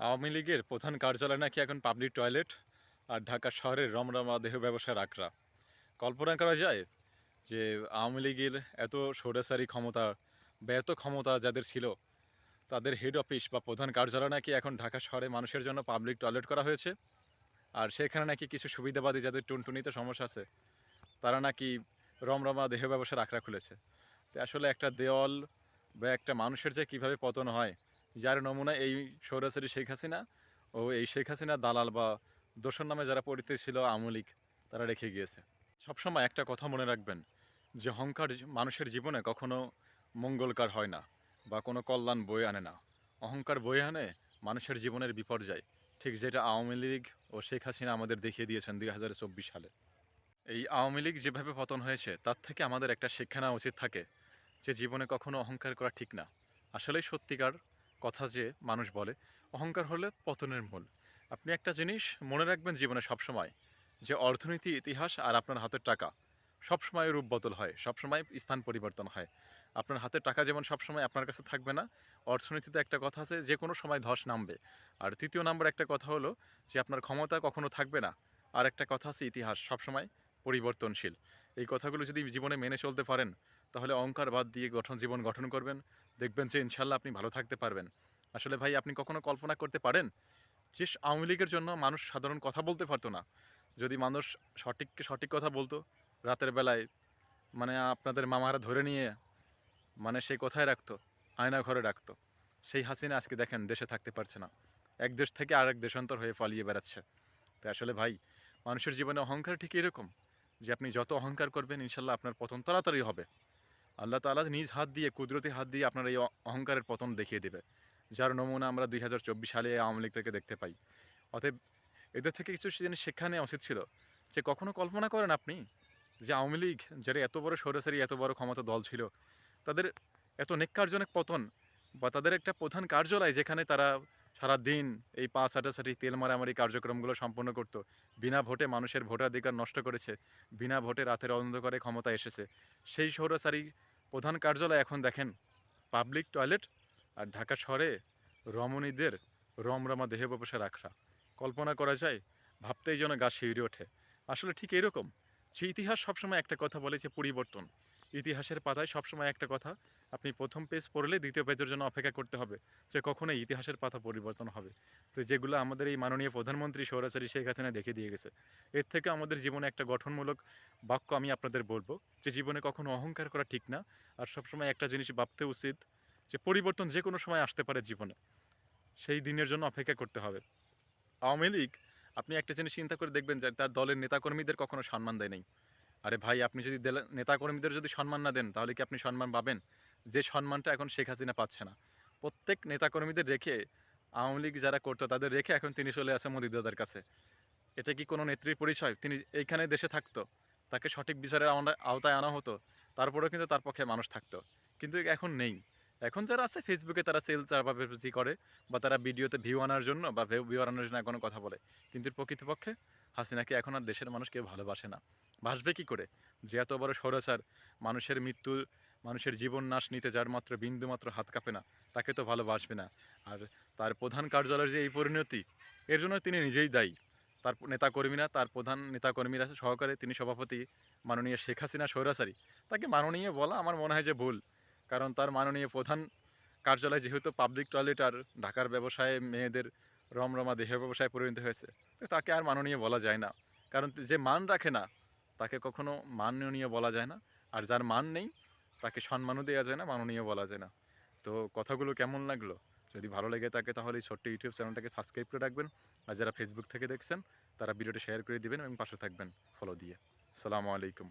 আওয়ামী লীগের প্রধান কার্যালয় নাকি এখন পাবলিক টয়লেট আর ঢাকা শহরের রমরমা দেহ ব্যবসার আখড়া। কল্পনা করা যায় যে আওয়ামী লীগের এত সৌরাসারি ক্ষমতা বা এত ক্ষমতা যাদের ছিল, তাদের হেড অফিস বা প্রধান কার্যালয় নাকি এখন ঢাকা শহরে মানুষের জন্য পাবলিক টয়লেট করা হয়েছে? আর সেখানে নাকি কিছু সুবিধাবাদী যাদের টুনটুনিতে সমস্যা আছে, তারা নাকি রমরমা দেহ ব্যবসার আখড়া খুলেছে? তো আসলে একটা দেওয়াল বা একটা মানুষের যে কীভাবে পতন হয় যার নমুনা এই সৌরাচারী শেখ হাসিনা ও এই শেখ হাসিনা, দালাল বা দোসর নামে যারা পরিচিত ছিল, আওয়ামী লীগ, তারা রেখে গিয়েছে। সবসময় একটা কথা মনে রাখবেন, যে অহংকার মানুষের জীবনে কখনো মঙ্গলকার হয় না বা কোনো কল্যাণ বয়ে আনে না। অহংকার বয়ে আনে মানুষের জীবনের বিপর্যয়, ঠিক যেটা আওয়ামী লীগ ও শেখ হাসিনা আমাদের দেখিয়ে দিয়েছেন দুই হাজার চব্বিশ সালে। এই আওয়ামী লীগ যেভাবে পতন হয়েছে, তার থেকে আমাদের একটা শিক্ষা নেওয়া উচিত থাকে, যে জীবনে কখনো অহংকার করা ঠিক না। আসলেই সত্যিকার কথা যে মানুষ বলে, অহংকার হলে পতনের মূল। আপনি একটা জিনিস মনে রাখবেন জীবনে সবসময়, যে অর্থনীতি, ইতিহাস আর আপনার হাতের টাকা সবসময় রূপ বদল হয়, সবসময় স্থান পরিবর্তন হয়। আপনার হাতের টাকা যেমন সবসময় আপনার কাছে থাকবে না, অর্থনীতিতে একটা কথা আছে, যে কোনো সময় ধস নামবে। আর তৃতীয় নাম্বার একটা কথা হলো, যে আপনার ক্ষমতা কখনো থাকবে না। আর একটা কথা আছে, ইতিহাস সবসময় পরিবর্তনশীল। এই কথাগুলো যদি জীবনে মেনে চলতে পারেন, তাহলে অহংকার বাদ দিয়ে গঠন, জীবন গঠন করবেন। দেখবেন যে ইনশাল্লাহ আপনি ভালো থাকতে পারবেন। আসলে ভাই, আপনি কখনো কল্পনা করতে পারেন? যে আওয়ামী লীগের জন্য মানুষ সাধারণ কথা বলতে পারতো না। যদি মানুষ সঠিক সঠিক কথা বলতো, রাতের বেলায় মানে আপনাদের মামারা ধরে নিয়ে মানে সেই কোথায় রাখতো, আয়না ঘরে রাখতো। সেই হাসিনা আজকে দেখেন দেশে থাকতে পারছে না। এক দেশ থেকে আরেক দেশান্তর হয়ে পালিয়ে বেড়াচ্ছে। তাই আসলে ভাই, মানুষের জীবনে অহংকার ঠিক এরকম? যে আপনি যত অহংকার করবেন, ইনশাল্লাহ আপনার পতন তাড়াতাড়ি হবে। আল্লাহ তাআলা নিজ হাত দিয়ে, কুদরতি হাত দিয়ে আপনার এই অহংকারের পতন দেখিয়ে দেবে। যার নমুনা আমরা দুই হাজার চব্বিশ সালে আওয়ামী লীগ থেকে দেখতে পাই। অতএব এদের থেকে কিছু জিনিস শিক্ষা নেওয়া উচিত ছিল যে, কখনো কল্পনা করেন আপনি যে আওয়ামী লীগ, যারা এত বড় সরাসরি এত বড় ক্ষমতা দল ছিল, তাদের এত নেককারজনক পতন বা তাদের একটা প্রধান কার্যালয় যেখানে তারা সারা দিন এই পাঁচ আটাসাটি তেল মারামারি কার্যক্রমগুলো সম্পন্ন করত। বিনা ভোটে মানুষের ভোটাধিকার নষ্ট করেছে। বিনা ভোটে রাতের অন্ধকারে ক্ষমতা এসেছে। সেই সৌরাচারী প্রধান কার্যালয় এখন দেখেন, পাবলিক টয়লেট আর ঢাকা শহরে রমণীদের রমরমা দেহ ব্যবসা রাখা কল্পনা করা যায়, ভাবতেই যেন গা শিউরে ওঠে। আসলে ঠিক এরকম যে ইতিহাস সবসময় একটা কথা বলে যে পরিবর্তন। ইতিহাসের পাতায় সবসময় একটা কথা, আপনি প্রথম পেজ পড়লে দ্বিতীয় পেজের জন্য অপেক্ষা করতে হবে যে কখনো ইতিহাসের পাতা পরিবর্তন হবে। তো যেগুলো আমাদের এই মাননীয় প্রধানমন্ত্রী সৌরাচারী শেখ হাসিনা দেখে দিয়ে গেছে। এর থেকে আমাদের জীবনে একটা গঠনমূলক বাক্য আমি আপনাদের বলব যে জীবনে কখনো অহংকার করা ঠিক না, আর সবসময় একটা জিনিস ভাবতে উচিত যে পরিবর্তন যে কোনো সময় আসতে পারে জীবনে। সেই দিনের জন্য অপেক্ষা করতে হবে। আওয়ামী লীগ আপনি একটা জিনিস চিন্তা করে দেখবেন যে তার দলের নেতাকর্মীদের কখনো সম্মান দেয় নাই। আরে ভাই, আপনি যদি নেতাকর্মীদের যদি সম্মান না দেন, তাহলে কি আপনি সম্মান পাবেন? যে সম্মানটা এখন শেখ হাসিনা পাচ্ছে না। প্রত্যেক নেতাকর্মীদের রেখে, আওয়ামী লীগ যারা করতো, তাদের রেখে এখন তিনি চলে আসে মোদি দাদার কাছে। এটা কি কোনো নেত্রীর পরিচয়? তিনি এইখানে দেশে থাকতো, তাকে সঠিক বিচারের আওতায় আনা হতো, তারপরেও কিন্তু তার পক্ষে মানুষ থাকতো। কিন্তু এখন নেই। এখন যারা আছে ফেসবুকে তারা সেল চাপাবাজি করে বা তারা ভিডিওতে ভিউ আনার জন্য বা ভিউ আনার জন্য কোনো কথা বলে। কিন্তু প্রকৃতপক্ষে হাসিনাকে এখন আর দেশের মানুষ কেউ ভালোবাসে না। ভাসবে কী করে? যে এত বড় সৌরাচার মানুষের মৃত্যু, মানুষের জীবন নাশ নিতে যার মাত্র বিন্দু মাত্র হাত কাঁপে না, তাকে তো ভালোবাসবে না। আর তার প্রধান কার্যালয়ের যে এই পরিণতি, এর জন্য তিনি নিজেই দায়ী। তার নেতাকর্মীরা, তার প্রধান নেতাকর্মীরা সহকারে তিনি সভাপতি মাননীয় শেখ হাসিনা সৌরাচারী তাকে মাননীয় বলা আমার মনে হয় যে ভুল। কারণ তার মাননীয় প্রধান কার্যালয় যেহেতু পাবলিক টয়লেট আর ঢাকার ব্যবসায়ে মেয়েদের রমরমা দেহ ব্যবসায় পরিণত হয়েছে, তো তাকে আর মাননীয় বলা যায় না। কারণ যে মান রাখে না, তাকে কখনো মাননীয় বলা যায় না। আর যার মান নেই, তাকে সম্মানও দেওয়া যায় না, মাননীয় বলা যায় না। তো কথাগুলো কেমন লাগল? যদি ভালো লেগে থাকে তাহলে এই ছোট্ট ইউটিউব চ্যানেলটাকে সাবস্ক্রাইব করে রাখবেন। আর যারা ফেসবুক থেকে দেখছেন, তারা ভিডিওটি শেয়ার করে দিবেন এবং পাশে থাকবেন ফলো দিয়ে। আসসালামু আলাইকুম।